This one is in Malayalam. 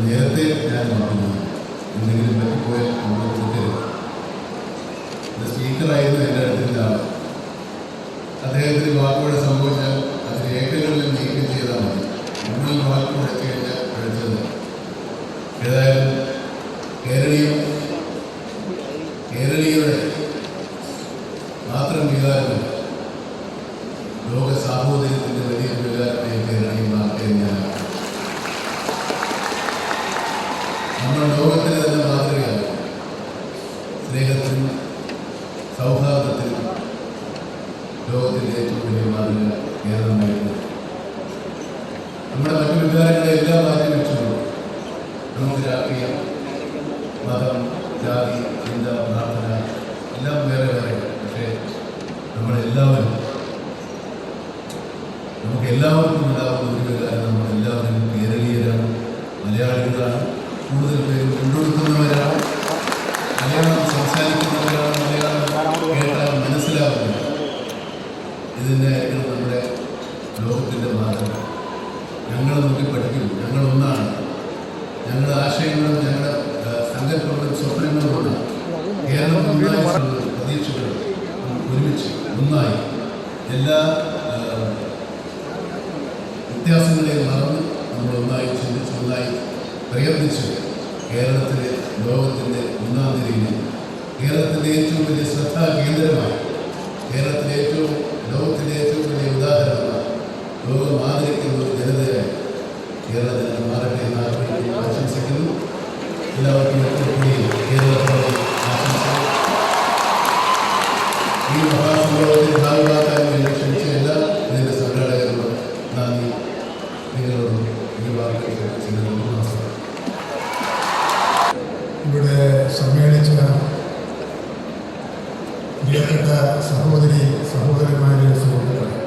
നേരത്തെ ഞാൻ പറഞ്ഞു എന്തെങ്കിലും പറ്റിപ്പോയാൽ നമ്മൾ തെറ്റരുത് ഇത് സ്പീക്കറായിരുന്നു എന്റെ അടുത്തിന്റെ ആൾ അദ്ദേഹത്തിന് വാക്കുകൂടെ സംഭവിച്ചാൽ അത് രേഖകളിൽ നീക്കം ചെയ്താൽ മതി. നമ്മൾ വാക്ക് മുടക്കി കഴിഞ്ഞാൽ കഴിച്ചത് ഏതായാലും കേരളീയം കേരളീയരുടെ മാത്രം വികാരമല്ല ലോക സാഹോദര്യത്തിന്റെ സൗഹാർദ്ദത്തിനും ലോകത്തിന്റെ ഏറ്റവും വലിയ മാതൃക കേരളമായിരുന്നു നമ്മുടെ മറ്റു വികാരങ്ങളെ എല്ലാം മാറ്റി നമുക്ക് രാഷ്ട്രീയം മതം ജാതി ചിന്ത പ്രാർത്ഥന എല്ലാം വേറെ വേറെ. പക്ഷേ നമ്മളെല്ലാവരും നമുക്ക് എല്ലാവർക്കും ഉണ്ടാകുന്ന ഒരു വികാരം ഇതിന്റെ നമ്മുടെ ലോകത്തിന്റെ മാതൃക. ഞങ്ങൾ നോക്കി പഠിക്കും ഞങ്ങൾ ഒന്നാണ് ഞങ്ങളുടെ ആശയങ്ങളും ഞങ്ങളുടെ സങ്കല്പങ്ങളും സ്വപ്നങ്ങളും കേരളം ഒന്നായി പ്രതീക്ഷകൾ ഒരുമിച്ച് ഒന്നായി. എല്ലാ വ്യത്യാസങ്ങളെയും മറന്ന് നമ്മൾ ഒന്നായി ചിന്തിച്ച് ഒന്നായി പ്രയത്നിച്ച് കേരളത്തിലെ ലോകത്തിന്റെ ഒന്നാം നിരയിൽ കേരളത്തിന്റെ ഏറ്റവും വലിയ ശ്രദ്ധാ കേന്ദ്രമായി കേരളത്തിലെ ഏറ്റവും ലോകത്തിൻ്റെ ഏറ്റവും വലിയ ഉദാഹരണമായി ലോക മാതൃക്കുന്ന ഒരു ജനതയായി കേരള ജനത മാറട്ടെ എന്ന് ആഗ്രഹിക്കുന്നു ആശംസിക്കുന്നു എല്ലാവർക്കും ഒരിക്കൽ കൂടി കേരളത്തോടെ ആശംസിക്കുന്നു ഈ മഹാസംഭവത്തിൽ ഭാഗമാക്കാൻ വേണ്ടി ക്ഷണിച്ച എല്ലാ ഇതിൻ്റെ സംഘാടകരോടും നന്ദി നിങ്ങളോടും ഈ വാർത്തകൾ ക്ഷണിച്ചതിന് നമസ്കാരം ഇവിടെ സമ്മേളിച്ച പ്രിയപ്പെട്ട സഹോദരി സഹോദരന്മാരെ സുഹൃത്തുക്കളെ.